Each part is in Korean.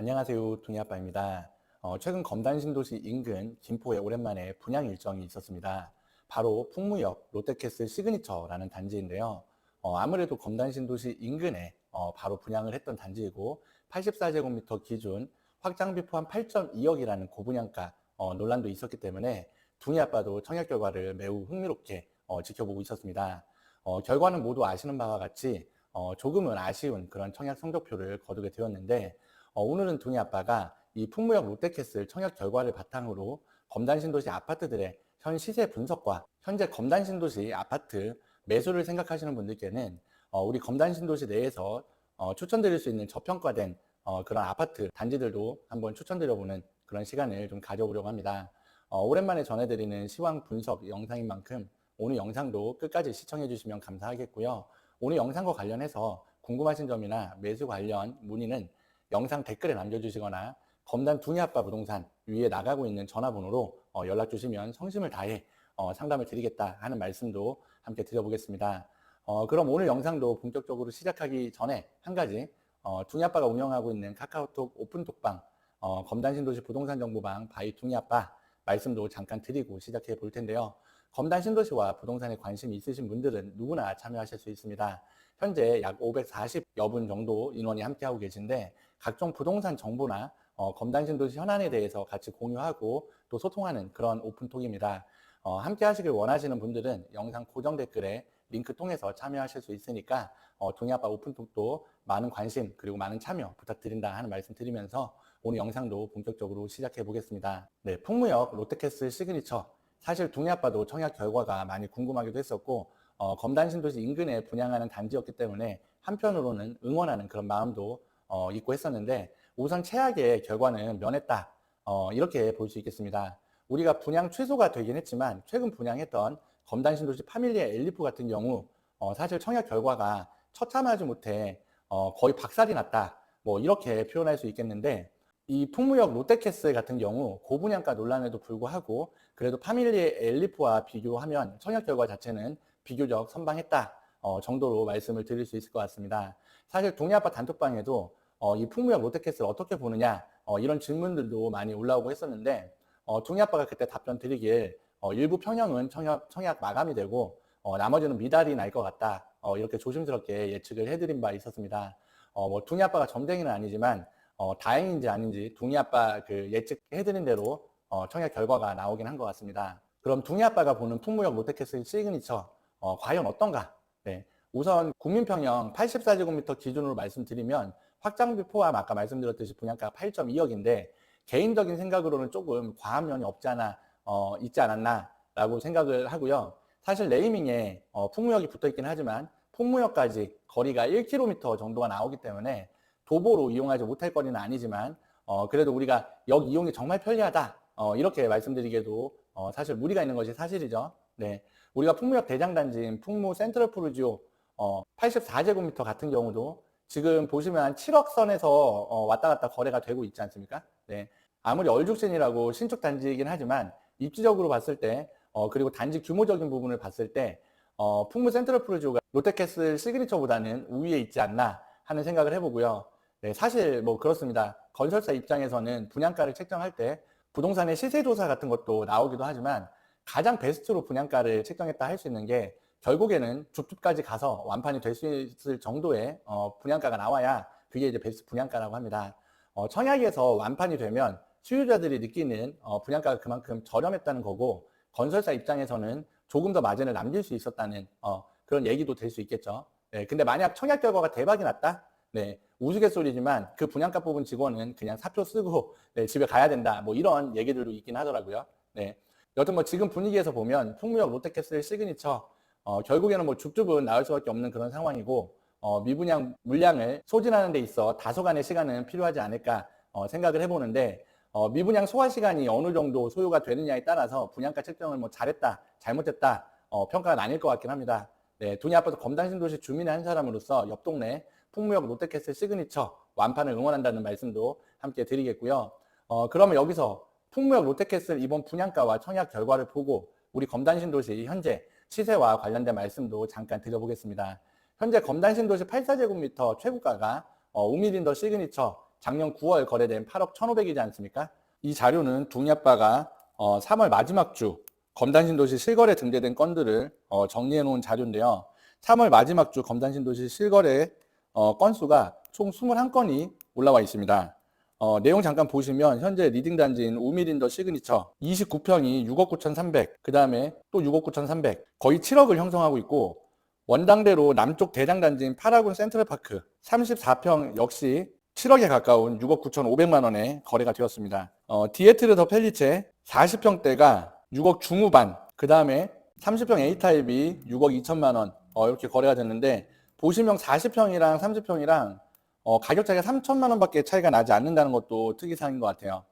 안녕하세요. 둥이아빠입니다. 어, 최근 검단 신도시 인근 김포에 오랜만에 분양 일정이 있었습니다. 바로 풍무역 롯데캐슬 시그니처라는 단지인데요. 어, 아무래도 검단 신도시 인근에 어, 바로 분양을 했던 단지이고 84제곱미터 기준 확장비 포함 8.2억이라는 고분양가 어, 논란도 있었기 때문에 둥이아빠도 청약 결과를 매우 흥미롭게 어, 지켜보고 있었습니다. 어, 결과는 모두 아시는 바와 같이 어, 조금은 아쉬운 그런 청약 성적표를 거두게 되었는데 어, 오늘은 둥이 아빠가 이 풍무역 롯데캐슬 청약 결과를 바탕으로 검단 신도시 아파트들의 현 시세 분석과 현재 검단 신도시 아파트 매수를 생각하시는 분들께는 어, 우리 검단 신도시 내에서 어, 추천드릴 수 있는 저평가된 어, 그런 아파트 단지들도 한번 추천드려보는 그런 시간을 좀 가져보려고 합니다. 어, 오랜만에 전해드리는 시황 분석 영상인 만큼 오늘 영상도 끝까지 시청해 주시면 감사하겠고요. 오늘 영상과 관련해서 궁금하신 점이나 매수 관련 문의는 영상 댓글에 남겨주시거나 검단 둥이아빠 부동산 위에 나가고 있는 전화번호로 어, 연락 주시면 성심을 다해 어, 상담을 드리겠다 하는 말씀도 함께 드려보겠습니다. 어, 그럼 오늘 영상도 본격적으로 시작하기 전에 한 가지 어, 둥이아빠가 운영하고 있는 카카오톡 오픈톡방 어, 검단 신도시 부동산 정보방 바이 둥이아빠 말씀도 잠깐 드리고 시작해 볼 텐데요. 검단 신도시와 부동산에 관심이 있으신 분들은 누구나 참여하실 수 있습니다. 현재 약 540여 분 정도 인원이 함께하고 계신데 각종 부동산 정보나 어, 검단 신도시 현안에 대해서 같이 공유하고 또 소통하는 그런 오픈톡입니다. 어, 함께 하시길 원하시는 분들은 영상 고정 댓글에 링크 통해서 참여하실 수 있으니까 어, 동해아빠 오픈톡도 많은 관심 그리고 많은 참여 부탁드린다 하는 말씀 드리면서 오늘 영상도 본격적으로 시작해 보겠습니다. 네, 풍무역 롯데캐슬 시그니처 사실 동해아빠도 청약 결과가 많이 궁금하기도 했었고 어, 검단 신도시 인근에 분양하는 단지였기 때문에 한편으로는 응원하는 그런 마음도 어, 있고 했었는데 우선 최악의 결과는 면했다 어, 이렇게 볼 수 있겠습니다. 우리가 분양 취소가 되긴 했지만 최근 분양했던 검단 신도시 파밀리아 엘리프 같은 경우 어, 사실 청약 결과가 처참하지 못해 어, 거의 박살이 났다 뭐 이렇게 표현할 수 있겠는데 이 풍무역 롯데캐슬 같은 경우 고분양가 논란에도 불구하고 그래도 파밀리아 엘리프와 비교하면 청약 결과 자체는 비교적 선방했다 어, 정도로 말씀을 드릴 수 있을 것 같습니다. 사실 동해아빠 단톡방에도 어, 이 풍무역 롯데캐슬 어떻게 보느냐 어, 이런 질문들도 많이 올라오고 했었는데 어, 동해아빠가 그때 답변 드리길 어, 일부 평형은 청약, 청약 마감이 되고 어, 나머지는 미달이 날 것 같다 어, 이렇게 조심스럽게 예측을 해드린 바 있었습니다. 어, 뭐 동해아빠가 점쟁이는 아니지만 어, 다행인지 아닌지 둥이 아빠 그 예측해드린 대로 어, 청약 결과가 나오긴 한 것 같습니다. 그럼 둥이 아빠가 보는 풍무역 롯데캐슬 시그니처 어, 과연 어떤가? 네. 우선 국민평형 84제곱미터 기준으로 말씀드리면 확장비 포함 아까 말씀드렸듯이 분양가가 8.2억인데 개인적인 생각으로는 조금 과한 면이 없지 않아 어, 있지 않았나라고 생각을 하고요. 사실 네이밍에 어, 풍무역이 붙어 있긴 하지만 풍무역까지 거리가 1km 정도가 나오기 때문에 도보로 이용하지 못할 거리는 아니지만 어, 그래도 우리가 역 이용이 정말 편리하다 어, 이렇게 말씀드리기에도 어, 사실 무리가 있는 것이 사실이죠. 네, 우리가 풍무역 대장단지인 풍무 센트럴 푸르지오 어, 84제곱미터 같은 경우도 지금 보시면 7억 선에서 어, 왔다 갔다 거래가 되고 있지 않습니까? 네, 아무리 얼죽신이라고 신축 단지이긴 하지만 입지적으로 봤을 때 어, 그리고 단지 규모적인 부분을 봤을 때 어, 풍무 센트럴 푸르지오가 롯데캐슬 시그니처보다는 우위에 있지 않나 하는 생각을 해보고요. 네, 사실 뭐 그렇습니다. 건설사 입장에서는 분양가를 책정할 때 부동산의 시세 조사 같은 것도 나오기도 하지만 가장 베스트로 분양가를 책정했다 할 수 있는 게 결국에는 줍줍까지 가서 완판이 될 수 있을 정도의 어, 분양가가 나와야 그게 이제 베스트 분양가라고 합니다. 어, 청약에서 완판이 되면 수요자들이 느끼는 어, 분양가가 그만큼 저렴했다는 거고 건설사 입장에서는 조금 더 마진을 남길 수 있었다는 어, 그런 얘기도 될 수 있겠죠. 네, 근데 만약 청약 결과가 대박이 났다? 네, 우스갯소리지만 그 분양가 뽑은 직원은 그냥 사표 쓰고 네, 집에 가야 된다. 뭐 이런 얘기들도 있긴 하더라고요. 네. 여튼 뭐 지금 분위기에서 보면 풍무역 롯데캐슬 시그니처 어, 결국에는 뭐 줍줍은 나올 수밖에 없는 그런 상황이고 어, 미분양 물량을 소진하는 데 있어 다소간의 시간은 필요하지 않을까 어, 생각을 해보는데 어, 미분양 소화 시간이 어느 정도 소요가 되느냐에 따라서 분양가 책정을 뭐 잘했다, 잘못했다 어, 평가가 나뉠 것 같긴 합니다. 네, 돈이 아파서 검단신도시 주민의 한 사람으로서 옆 동네 풍무역 롯데캐슬 시그니처 완판을 응원한다는 말씀도 함께 드리겠고요. 어, 그러면 여기서 풍무역 롯데캐슬 이번 분양가와 청약 결과를 보고 우리 검단신도시 현재 시세와 관련된 말씀도 잠깐 드려보겠습니다. 현재 검단신도시 84제곱미터 최고가가 어, 우미린더 시그니처 작년 9월 거래된 8억 1,500이지 않습니까? 이 자료는 동의아빠가 어, 3월 마지막 주 검단신도시 실거래 등재된 건들을 어, 정리해 놓은 자료인데요. 3월 마지막 주 검단신도시 실거래 어, 건수가 총 21건이 올라와 있습니다. 어, 내용 잠깐 보시면 현재 리딩 단지인 우미린더 시그니처 29평이 6억 9,300, 그 다음에 또 6억 9,300, 거의 7억을 형성하고 있고 원당대로 남쪽 대장 단지인 파라군 센트럴파크 34평 역시 7억에 가까운 6억 9,500만 원에 거래가 되었습니다. 어, 디에트르 더 펠리체 40평대가 6억 중후반, 그 다음에 30평 A타입이 6억 2천만 원 어, 이렇게 거래가 됐는데 보시면 40평이랑 30평이랑 어, 가격 차이가 3천만 원밖에 차이가 나지 않는다는 것도 특이사항인 것 같아요.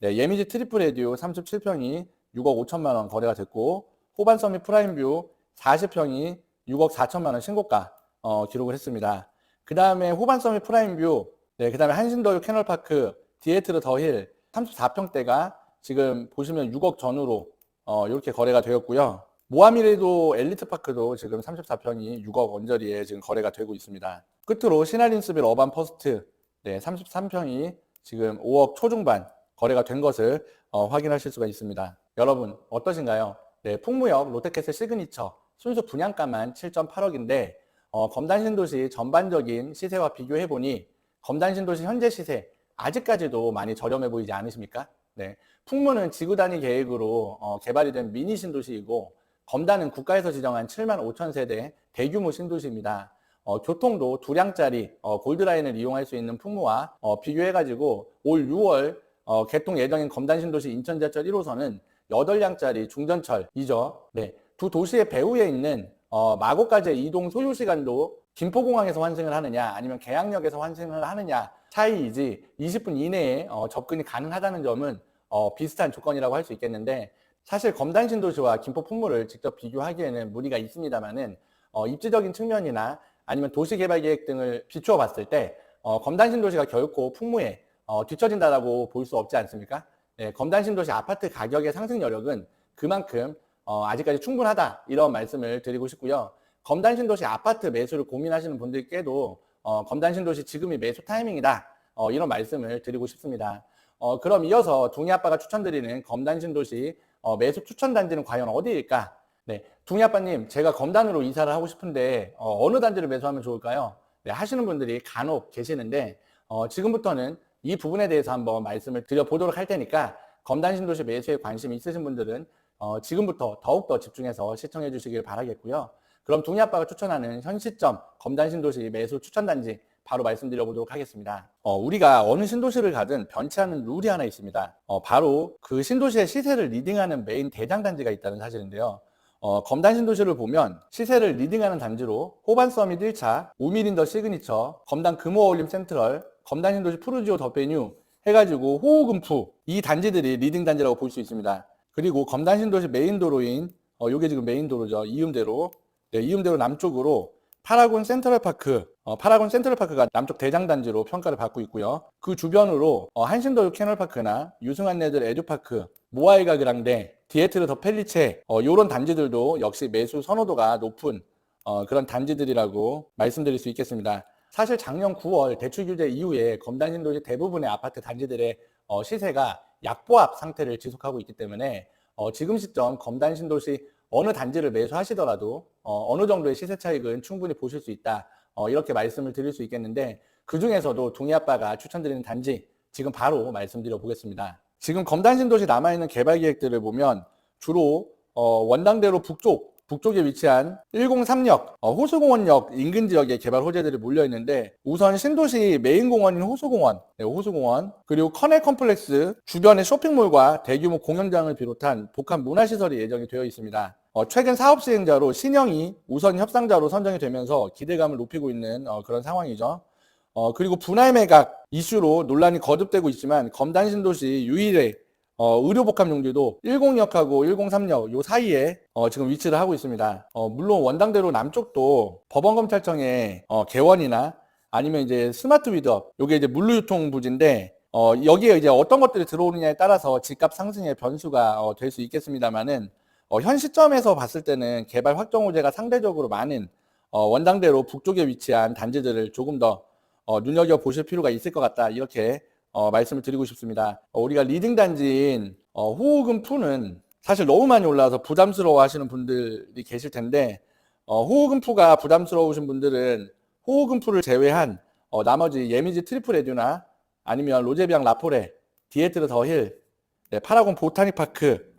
네, 예미지 트리플 에디오 37평이 6억 5천만 원 거래가 됐고 호반 서밋 프라임뷰 40평이 6억 4천만 원 신고가 어, 기록을 했습니다. 그 다음에 호반 서밋 프라임뷰, 네, 그 다음에 한신더유 캐널파크, 디에트르 더힐 34평대가 지금 보시면 6억 전후로 어, 이렇게 거래가 되었고요. 모하미레도 엘리트파크도 지금 34평이 6억 원저리에 지금 거래가 되고 있습니다. 끝으로 시나린스빌 어반 퍼스트 네, 33평이 지금 5억 초중반 거래가 된 것을 어, 확인하실 수가 있습니다. 여러분 어떠신가요? 네, 풍무역 롯데캐슬 시그니처 순수 분양가만 7.8억인데 어, 검단신도시 전반적인 시세와 비교해 보니 검단신도시 현재 시세 아직까지도 많이 저렴해 보이지 않으십니까? 네, 풍무는 지구 단위 계획으로 어, 개발이 된 미니 신도시이고 검단은 국가에서 지정한 7만 5천 세대 대규모 신도시입니다. 어, 교통도 두량짜리 어, 골드라인을 이용할 수 있는 풍무와 어, 비교해가지고 올 6월 어, 개통 예정인 검단 신도시 인천 지하철 1호선은 8량짜리 중전철이죠. 네, 두 도시의 배후에 있는 어, 마곡까지의 이동 소요 시간도 김포공항에서 환승을 하느냐 아니면 계양역에서 환승을 하느냐 차이이지 20분 이내에 어, 접근이 가능하다는 점은 어, 비슷한 조건이라고 할 수 있겠는데 사실 검단 신도시와 김포 풍무를 직접 비교하기에는 무리가 있습니다만은 어, 입지적인 측면이나 아니면 도시 개발 계획 등을 비추어 봤을 때 어, 검단 신도시가 결코 풍무에 어, 뒤처진다라고 볼 수 없지 않습니까? 네, 검단 신도시 아파트 가격의 상승 여력은 그만큼 어, 아직까지 충분하다 이런 말씀을 드리고 싶고요. 검단 신도시 아파트 매수를 고민하시는 분들께도 어, 검단 신도시 지금이 매수 타이밍이다 어, 이런 말씀을 드리고 싶습니다. 어, 그럼 이어서 동희아빠가 추천드리는 검단 신도시 어, 매수 추천 단지는 과연 어디일까? 네, 둥이 아빠님, 제가 검단으로 이사를 하고 싶은데 어, 느 단지를 매수하면 좋을까요? 네, 하시는 분들이 간혹 계시는데 어, 지금부터는 이 부분에 대해서 한번 말씀을 드려보도록 할 테니까 검단 신도시 매수에 관심 있으신 분들은 어, 지금부터 더욱더 집중해서 시청해 주시길 바라겠고요. 그럼 둥이 아빠가 추천하는 현 시점 검단 신도시 매수 추천 단지 바로 말씀드려 보도록 하겠습니다. 어, 우리가 어느 신도시를 가든 변치 않는 룰이 하나 있습니다. 어, 바로 그 신도시의 시세를 리딩하는 메인 대장 단지가 있다는 사실인데요. 어, 검단 신도시를 보면 시세를 리딩하는 단지로 호반 서밋 1차, 우미린더 시그니처, 검단 금호어울림 센트럴, 검단 신도시 푸르지오 더베뉴 해가지고 호우금프 이 단지들이 리딩 단지라고 볼 수 있습니다. 그리고 검단 신도시 메인 도로인 어, 요게 지금 메인 도로죠. 이음대로 네, 이음대로 남쪽으로 파라곤 센트럴 파크, 어, 파라곤 센트럴파크가 남쪽 대장단지로 평가를 받고 있고요. 그 주변으로 어, 한신도유 캐널파크나 유승한네들 에듀파크, 모아이가 그랑데, 디에트르 더 펠리체 어, 이런 단지들도 역시 매수 선호도가 높은 어, 그런 단지들이라고 말씀드릴 수 있겠습니다. 사실 작년 9월 대출 규제 이후에 검단신도시 대부분의 아파트 단지들의 어, 시세가 약보합 상태를 지속하고 있기 때문에 어, 지금 시점 검단신도시 어느 단지를 매수하시더라도 어, 느 정도의 시세 차익은 충분히 보실 수 있다. 어, 이렇게 말씀을 드릴 수 있겠는데 그 중에서도 동의아빠가 추천드리는 단지 지금 바로 말씀드려 보겠습니다. 지금 검단 신도시 남아있는 개발 계획들을 보면 주로 어, 원당대로 북쪽 북쪽에 위치한 103역 어, 호수공원역 인근 지역에 개발 호재들이 몰려 있는데 우선 신도시 메인 공원인 호수공원, 네, 호수공원 그리고 커넬 컴플렉스 주변의 쇼핑몰과 대규모 공연장을 비롯한 복합 문화시설이 예정이 되어 있습니다. 어, 최근 사업 시행자로 신형이 우선 협상자로 선정이 되면서 기대감을 높이고 있는 어, 그런 상황이죠. 어, 그리고 분할 매각 이슈로 논란이 거듭되고 있지만 검단 신도시 유일의 어, 의료복합 용지도 10역하고 103역 요 사이에 어, 지금 위치를 하고 있습니다. 어, 물론 원당대로 남쪽도 법원검찰청의 어, 개원이나 아니면 이제 스마트 위드업 요게 이제 물류유통 부지인데 어, 여기에 이제 어떤 것들이 들어오느냐에 따라서 집값 상승의 변수가 어, 될 수 있겠습니다만은 어, 현 시점에서 봤을 때는 개발 확정 호재가 상대적으로 많은 어, 원당대로 북쪽에 위치한 단지들을 조금 더 어, 눈여겨 보실 필요가 있을 것 같다 이렇게 어, 말씀을 드리고 싶습니다. 어, 우리가 리딩 단지인 어, 호흡은 푸는 사실 너무 많이 올라와서 부담스러워 하시는 분들이 계실 텐데 어, 호흡금푸가 부담스러우신 분들은 호흡금푸를 제외한 어, 나머지 예미지 트리플 에듀나 아니면 로제비앙 라포레, 디에트르 더힐, 네, 파라곤 보타닉파크,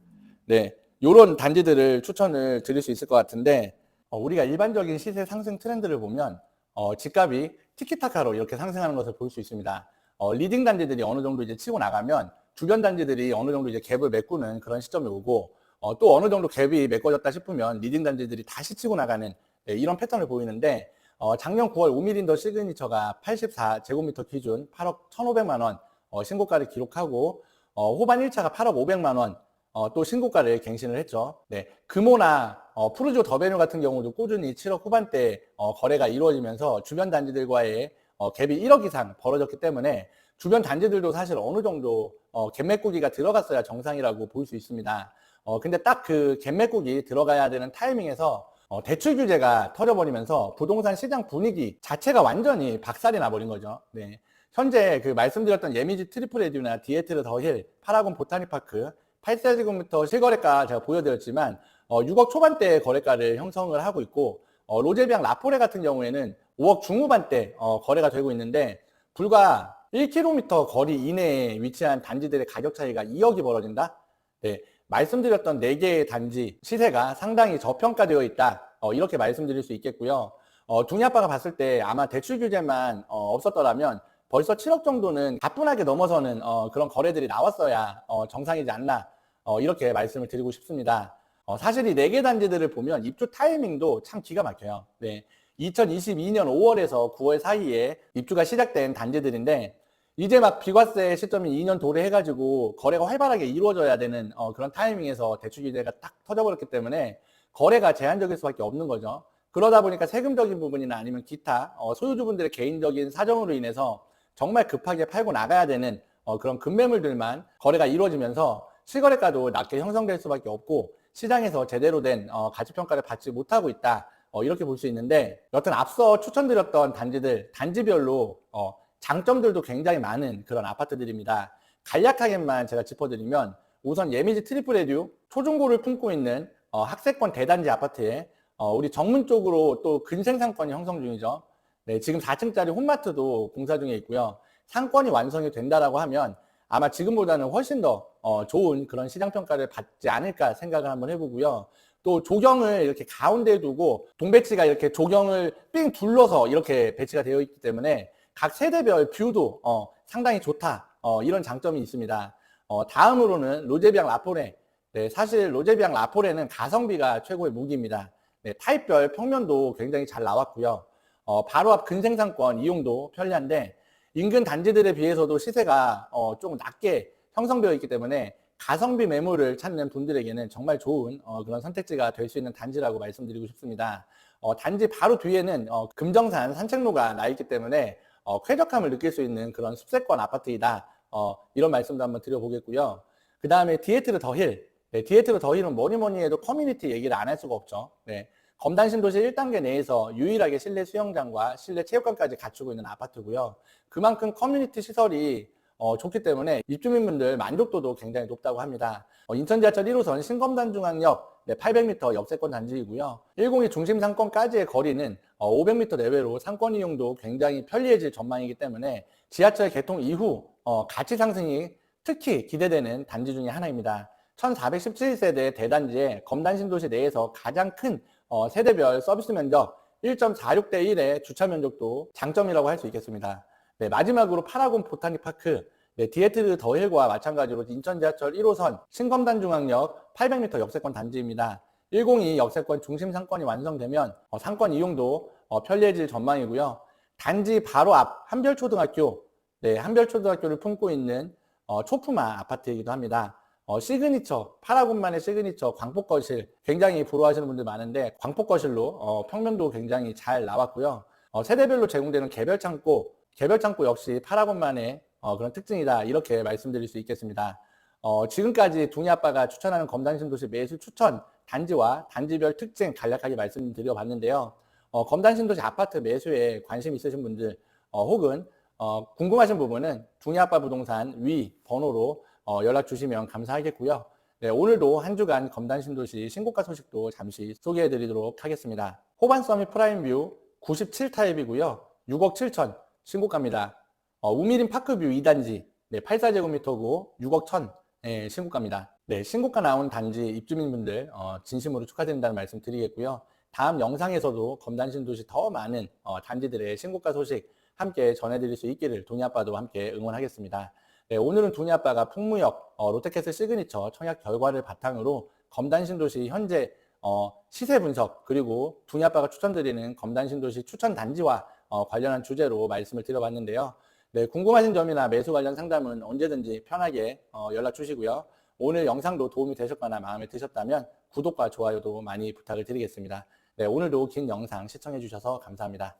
네, 요런 단지들을 추천을 드릴 수 있을 것 같은데 어, 우리가 일반적인 시세 상승 트렌드를 보면 어, 집값이 티키타카로 이렇게 상승하는 것을 볼 수 있습니다. 어, 리딩 단지들이 어느 정도 이제 치고 나가면 주변 단지들이 어느 정도 이제 갭을 메꾸는 그런 시점이 오고 어, 또 어느 정도 갭이 메꿔졌다 싶으면 리딩 단지들이 다시 치고 나가는 네, 이런 패턴을 보이는데 어, 작년 9월 5mm 더 시그니처가 84제곱미터 기준 8억 1,500만 원 어, 신고가를 기록하고 어, 후반 1차가 8억 500만 원 어, 또 신고가를 갱신을 했죠. 네, 금호나 어, 푸르조 더베뉴 같은 경우도 꾸준히 7억 후반대 어, 거래가 이루어지면서 주변 단지들과의 어, 갭이 1억 이상 벌어졌기 때문에 주변 단지들도 사실 어느 정도 어, 갭 메꾸기가 들어갔어야 정상이라고 볼 수 있습니다. 어, 근데 딱 그갭 메꾸기 들어가야 되는 타이밍에서 어, 대출 규제가 터져버리면서 부동산 시장 분위기 자체가 완전히 박살이 나버린 거죠. 네. 현재 그 말씀드렸던 예미지 트리플 에듀나 디에트르 더힐, 파라곤 보타니파크, 8세제곱미터 실거래가 제가 보여드렸지만 어, 6억 초반대 거래가를 형성을 하고 있고 어, 로제비앙 라포레 같은 경우에는 5억 중후반대 어, 거래가 되고 있는데 불과 1km 거리 이내에 위치한 단지들의 가격 차이가 2억이 벌어진다? 네, 말씀드렸던 4개의 단지 시세가 상당히 저평가되어 있다. 어, 이렇게 말씀드릴 수 있겠고요. 어, 둥이 아빠가 봤을 때 아마 대출 규제만 어, 없었더라면 벌써 7억 정도는 가뿐하게 넘어서는 어, 그런 거래들이 나왔어야 어, 정상이지 않나 어, 이렇게 말씀을 드리고 싶습니다. 어, 사실 이 4개 단지들을 보면 입주 타이밍도 참 기가 막혀요. 네. 2022년 5월에서 9월 사이에 입주가 시작된 단지들인데 이제 막 비과세 시점이 2년 도래해가지고 거래가 활발하게 이루어져야 되는 어, 그런 타이밍에서 대출 규제가 딱 터져버렸기 때문에 거래가 제한적일 수밖에 없는 거죠. 그러다 보니까 세금적인 부분이나 아니면 기타 어, 소유주분들의 개인적인 사정으로 인해서 정말 급하게 팔고 나가야 되는 어, 그런 급매물들만 거래가 이루어지면서 실거래가도 낮게 형성될 수밖에 없고 시장에서 제대로 된 어, 가치평가를 받지 못하고 있다. 어, 이렇게 볼 수 있는데 여튼 앞서 추천드렸던 단지들 단지별로 어, 장점들도 굉장히 많은 그런 아파트들입니다. 간략하게만 제가 짚어드리면 우선 예미지 트리플 에듀 초중고를 품고 있는 어, 학세권 대단지 아파트에 어, 우리 정문 쪽으로 또 근생 상권이 형성 중이죠. 네, 지금 4층짜리 홈마트도 공사 중에 있고요. 상권이 완성이 된다라고 하면 아마 지금보다는 훨씬 더 어, 좋은 그런 시장 평가를 받지 않을까 생각을 한번 해보고요. 또 조경을 이렇게 가운데에 두고 동배치가 이렇게 조경을 삥 둘러서 이렇게 배치가 되어 있기 때문에 각 세대별 뷰도 어, 상당히 좋다. 어, 이런 장점이 있습니다. 어, 다음으로는 로제비앙 라포레. 네, 사실 로제비앙 라포레는 가성비가 최고의 무기입니다. 네, 타입별 평면도 굉장히 잘 나왔고요. 어, 바로 앞 근생상권 이용도 편리한데 인근 단지들에 비해서도 시세가 어, 조금 낮게 형성되어 있기 때문에 가성비 매물을 찾는 분들에게는 정말 좋은 어, 그런 선택지가 될 수 있는 단지라고 말씀드리고 싶습니다. 어, 단지 바로 뒤에는 어, 금정산 산책로가 나 있기 때문에 어, 쾌적함을 느낄 수 있는 그런 숲세권 아파트이다. 어, 이런 말씀도 한번 드려보겠고요. 그 다음에 디에트르 더힐. 네, 디에트르 더힐은 뭐니 뭐니 해도 커뮤니티 얘기를 안 할 수가 없죠. 네, 검단 신도시 1단계 내에서 유일하게 실내 수영장과 실내 체육관까지 갖추고 있는 아파트고요. 그만큼 커뮤니티 시설이 어, 좋기 때문에 입주민분들 만족도도 굉장히 높다고 합니다. 어, 인천 지하철 1호선 신검단 중앙역 네, 800m 역세권 단지이고요. 102 중심 상권까지의 거리는 어, 500m 내외로 상권 이용도 굉장히 편리해질 전망이기 때문에 지하철 개통 이후 어, 가치 상승이 특히 기대되는 단지 중의 하나입니다. 1417세대 대단지에 검단 신도시 내에서 가장 큰 어, 세대별 서비스 면적 1.46대 1의 주차 면적도 장점이라고 할 수 있겠습니다. 네, 마지막으로 파라곤 보타닉 파크, 네, 디에트르 더힐과 마찬가지로 인천 지하철 1호선 신검단 중앙역 800m 역세권 단지입니다. 102 역세권 중심 상권이 완성되면 어, 상권 이용도 어, 편리해질 전망이고요. 단지 바로 앞 한별초등학교, 네, 한별초등학교를 품고 있는 어, 초품화 아파트이기도 합니다. 어, 시그니처, 파라곤만의 시그니처 광폭거실 굉장히 부러워하시는 분들 많은데 광폭거실로 어, 평면도 굉장히 잘 나왔고요. 어, 세대별로 제공되는 개별 창고, 개별 창고 역시 파라곤만의 어, 그런 특징이다 이렇게 말씀드릴 수 있겠습니다. 어, 지금까지 둥이 아빠가 추천하는 검단 신도시 매수 추천 단지와 단지별 특징 간략하게 말씀드려 봤는데요. 어, 검단 신도시 아파트 매수에 관심 있으신 분들 어, 혹은 어, 궁금하신 부분은 둥이 아빠 부동산 위 번호로 어, 연락 주시면 감사하겠고요. 네, 오늘도 한 주간 검단 신도시 신고가 소식도 잠시 소개해 드리도록 하겠습니다. 호반 서밋 프라임뷰 97타입이고요. 6억 7천 신고가입니다. 어, 우미린 파크뷰 2단지 네, 84제곱미터고 6억 1천 예, 신고가입니다. 네, 신고가 나온 단지 입주민분들 어, 진심으로 축하드린다는 말씀 드리겠고요. 다음 영상에서도 검단 신도시 더 많은 어, 단지들의 신고가 소식 함께 전해드릴 수 있기를 동이아빠도 함께 응원하겠습니다. 네, 오늘은 동이아빠가 풍무역 어, 롯데캐슬 시그니처 청약 결과를 바탕으로 검단 신도시 현재 어, 시세 분석 그리고 동이아빠가 추천드리는 검단 신도시 추천 단지와 어, 관련한 주제로 말씀을 드려봤는데요. 네, 궁금하신 점이나 매수 관련 상담은 언제든지 편하게 어, 연락 주시고요. 오늘 영상도 도움이 되셨거나 마음에 드셨다면 구독과 좋아요도 많이 부탁을 드리겠습니다. 네, 오늘도 긴 영상 시청해 주셔서 감사합니다.